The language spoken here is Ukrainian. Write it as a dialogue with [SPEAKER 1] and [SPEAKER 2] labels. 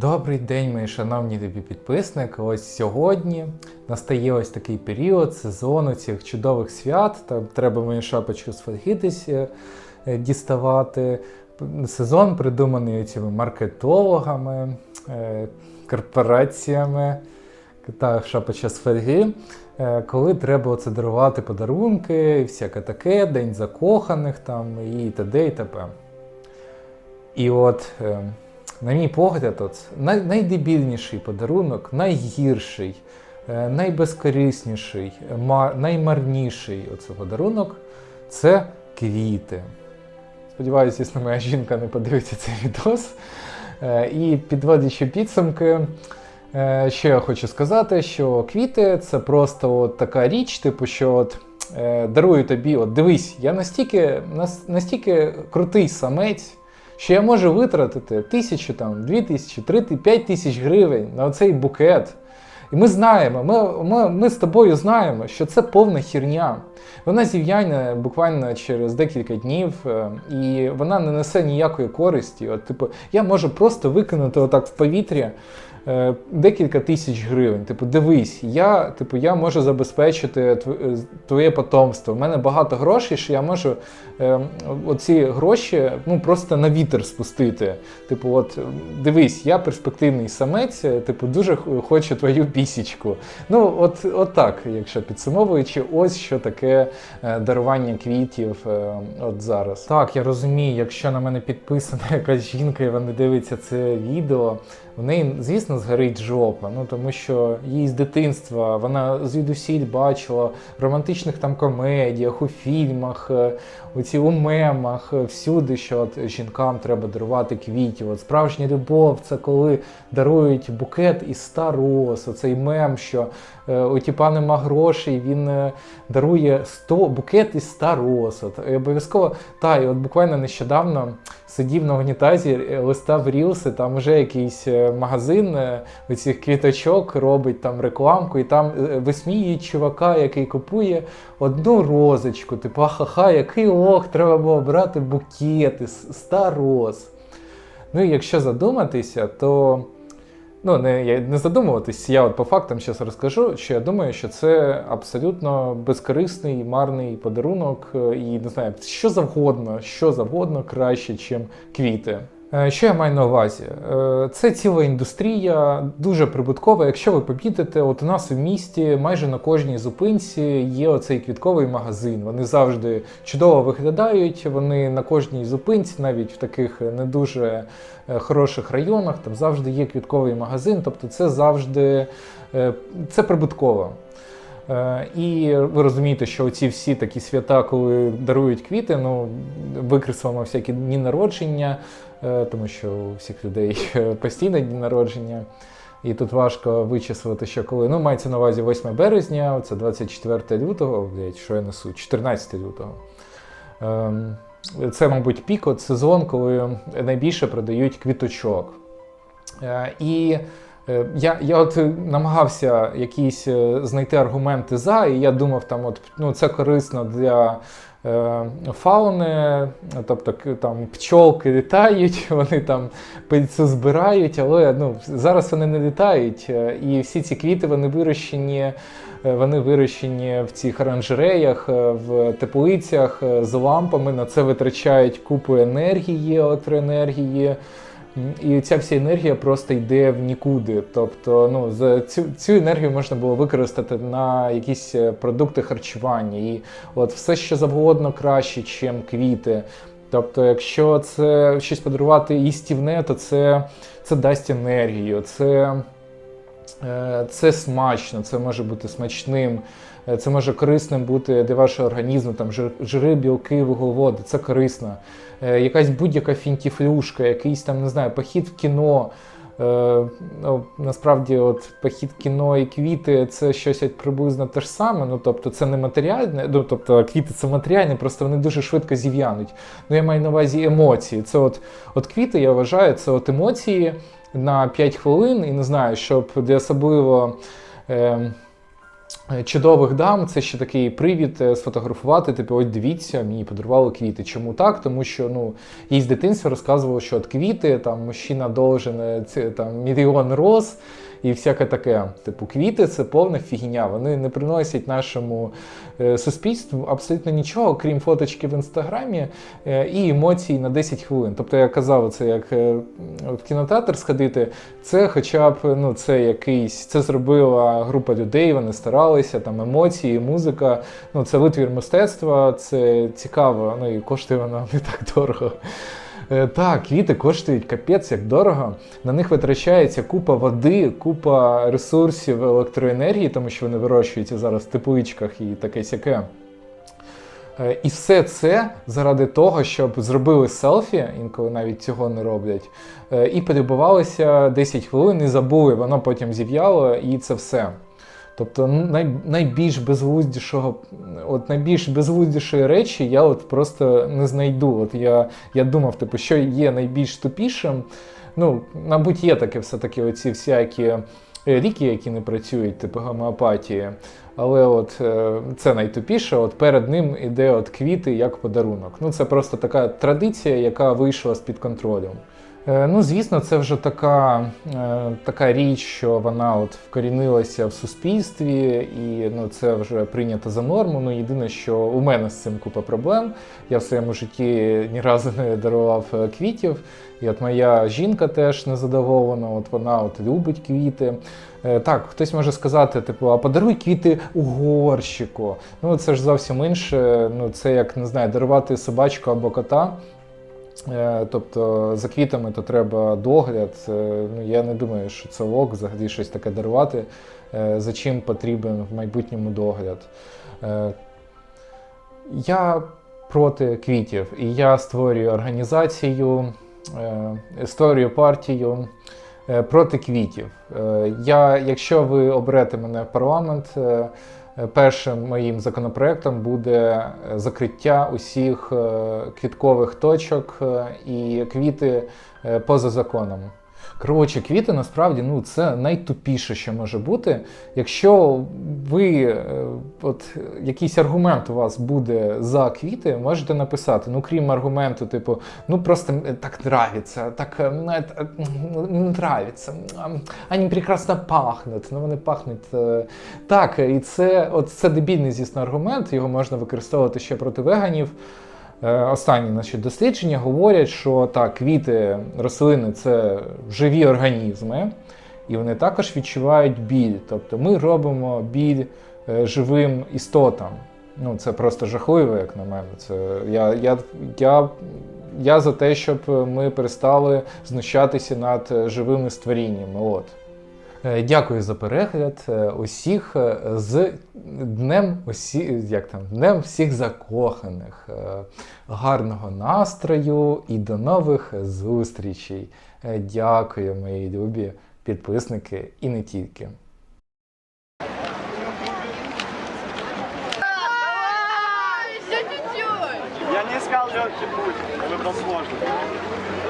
[SPEAKER 1] Добрий день, мої шановні тобі підписники. Ось сьогодні настає ось такий період сезону цих чудових свят. Там треба мою шапочку з е, е, діставати. Сезон придуманий цими маркетологами, е, корпораціями та шапочка з фольги, коли треба оце дарувати подарунки, і всяке таке, день закоханих там і т.д. і т.п. І от, е, на мій погляд, от, най, найдебільніший подарунок, найгірший, е, найбезкорисніший, наймарніший оце подарунок це квіти. Сподіваюся, звісно, моя жінка не подивиться цей відос. Е, І підводячи підсумки, е, що я хочу сказати, що квіти це просто от така річ, типу, що от дарую тобі, от дивись, я настільки, настільки крутий самець, що я можу витратити тисячу, там, дві тисячі, три, п'ять тисяч гривень на оцей букет. І ми знаємо, ми, ми, ми з тобою знаємо, що це повна херня. Вона зів'яне буквально через декілька днів, е, і вона не несе ніякої користі. От, типу, я можу просто викинути отак в повітря декілька тисяч гривень. Типу, дивись, я, типу, я можу забезпечити е, твоє потомство. У мене багато грошей, що я можу е, оці гроші ну, просто на вітер спустити. Типу, от е, дивись, я перспективний самець, е, типу, дуже хочу твою пісічку. Ну, от, от так, якщо підсумовуючи, ось що таке е, дарування квітів е, от зараз. Так, я розумію, якщо на мене підписана якась жінка і вона дивиться це відео, в неї, звісно, згорить жопа. Ну тому що їй з дитинства вона звідусіль бачила в романтичних там комедіях, у фільмах, е, оці у мемах, е, всюди, що от жінкам треба дарувати квітів. От справжня любов це коли дарують букет із ста роз. Оцей мем, що е, у тіпа нема грошей, він дарує 100 букет із 100 роз. От, обов'язково, та, і от буквально нещодавно сидів на унітазі, е, листав рілси, там вже якийсь е, магазин е, оцих квіточок робить там рекламку, і там висміють чувака, який купує одну розочку. Типу, ха-ха, який лох, треба було брати букети, ста 100 роз. Ну і якщо задуматися, то ну не, я- не задумуватись, я от по фактам зараз розкажу, що я думаю, що це абсолютно безкорисний, марний подарунок, е, і не знаю, що завгодно, що завгодно краще, ніж квіти. Е, Що я маю на увазі? Е, Це ціла індустрія, дуже прибуткова. Якщо ви помітите, от у нас в місті майже на кожній зупинці є оцей квітковий магазин. Вони завжди чудово виглядають. Вони на кожній зупинці, навіть в таких не дуже е, хороших районах, там завжди є квітковий магазин. Тобто це завжди е, це прибутково. Е, І ви розумієте, що ці всі такі свята, коли дарують квіти, ну викреслимо всякі дні народження, е, тому що у всіх людей постійно дні народження. І тут важко вичислити, що коли. Ну, мається на увазі 8 березня, це 24 лютого, блядь, що я несу, 14 лютого. Ем, Це, мабуть, пік от сезон, коли найбільше продають квіточок. Е, І я, я от намагався якісь е, знайти аргументи за, і я думав, там, от, ну, це корисно для е, фауни, тобто там пчолки літають, вони там пильцю збирають, але ну, зараз вони не літають. е, І всі ці квіти вони вирощені. е, Вони вирощені в цих оранжереях, е, в теплицях е, з лампами. На це витрачають купу енергії, електроенергії. І ця вся енергія просто йде в нікуди. Тобто, ну за цю, цю енергію можна було використати на якісь е, продукти харчування. І от все, що завгодно краще, ніж квіти. Тобто, якщо це щось подарувати їстівне, то це, це дасть енергію, це, е, це смачно, це може бути смачним. Е, Це може корисним бути для вашого організму, там жир- жири, білки, вуглеводи, це корисно. Е, Якась будь-яка фінтіфлюшка, якийсь там, не знаю, похід в кіно. Е, ну, насправді, от похід кіно і квіти це щось приблизно те ж саме. Ну, тобто, це не матеріальне, ну тобто квіти це матеріальне, просто вони дуже швидко зів'януть. Ну, я маю на увазі емоції. Це от, от квіти, я вважаю, це от емоції на 5 хвилин, і не знаю, щоб для особливо. Е, чудових дам це ще такий привід е, сфотографувати. Типу, ось дивіться, мені подарували квіти. Чому так? Тому що ну їй з дитинства розказували, що от квіти там мужчина должен е, там мільйон роз. І всяке таке. Типу, квіти це повна фігня. Вони не приносять нашому е, суспільству абсолютно нічого, крім фоточки в інстаграмі е, і емоцій на 10 хвилин. Тобто я казав, це як е, в кінотеатр сходити, це хоча б ну, це якийсь, це зробила група людей, вони старалися, там емоції, музика. Ну, це витвір мистецтва, це цікаво, ну і коштує воно не так дорого. Е, Так, квіти коштують капець як дорого. На них витрачається купа води, купа ресурсів електроенергії, тому що вони вирощуються зараз в тепличках і таке сяке. Е, І все це заради того, щоб зробили селфі, інколи навіть цього не роблять, е, і полюбувалися 10 хвилин і забули, воно потім зів'яло, і це все. Тобто най, найбільш безглуздішого, от найбільш безглуздішої речі я от просто не знайду. От я, я думав, типу, що є найбільш тупішим. Ну, мабуть, є таке все-таки оці всякі е, ліки, які не працюють, типу гомеопатії. Але от е, це найтупіше, от перед ним іде от квіти як подарунок. Ну, це просто така традиція, яка вийшла з-під контролю. Е, Ну, звісно, це вже така, е, така річ, що вона от вкорінилася в суспільстві, і ну, це вже прийнято за норму. Ну, єдине, що у мене з цим купа проблем. Я в своєму житті ні разу не дарував е, квітів. І от моя жінка теж незадоволена, от вона от любить квіти. Так, хтось може сказати, типу, а подаруй квіти у горщику. Ну, це ж зовсім інше. Ну, це як не знаю, дарувати собачку або кота. Е, Тобто за квітами то треба догляд. Е, Ну, я не думаю, що це ок взагалі щось таке дарувати. Е, За чим потрібен в майбутньому догляд. Я проти квітів, і я створюю організацію, створюю партію проти квітів. Я, якщо ви оберете мене в парламент, першим моїм законопроектом буде е, закриття усіх е, квіткових точок е, і квіти е, поза законом. Коротше, квіти насправді ну, це найтупіше, що може бути. Якщо ви е, от якийсь аргумент у вас буде за квіти, можете написати. Ну, крім аргументу, типу, ну просто так нравиться, так е, ну, е, е, нравиться, вони прекрасно пахнуть. Ну вони пахнуть е, так. І це от це дебільний, звісно, аргумент. Його можна використовувати ще проти веганів. Е, Останні наші дослідження говорять, що так, квіти, рослини це живі організми, і вони також відчувають біль. Тобто ми робимо біль е, живим істотам. Ну, це просто жахливо, як на мене. Це, я, я, я, я за те, щоб ми перестали знущатися над живими створіннями. От. Е, Дякую за перегляд е, усіх е, з днем усі, як там, днем всіх закоханих. Гарного настрою і до нових зустрічей. Дякую, мої любі підписники і не тільки.
[SPEAKER 2] Я не искал легкий путь, выбрал сложный.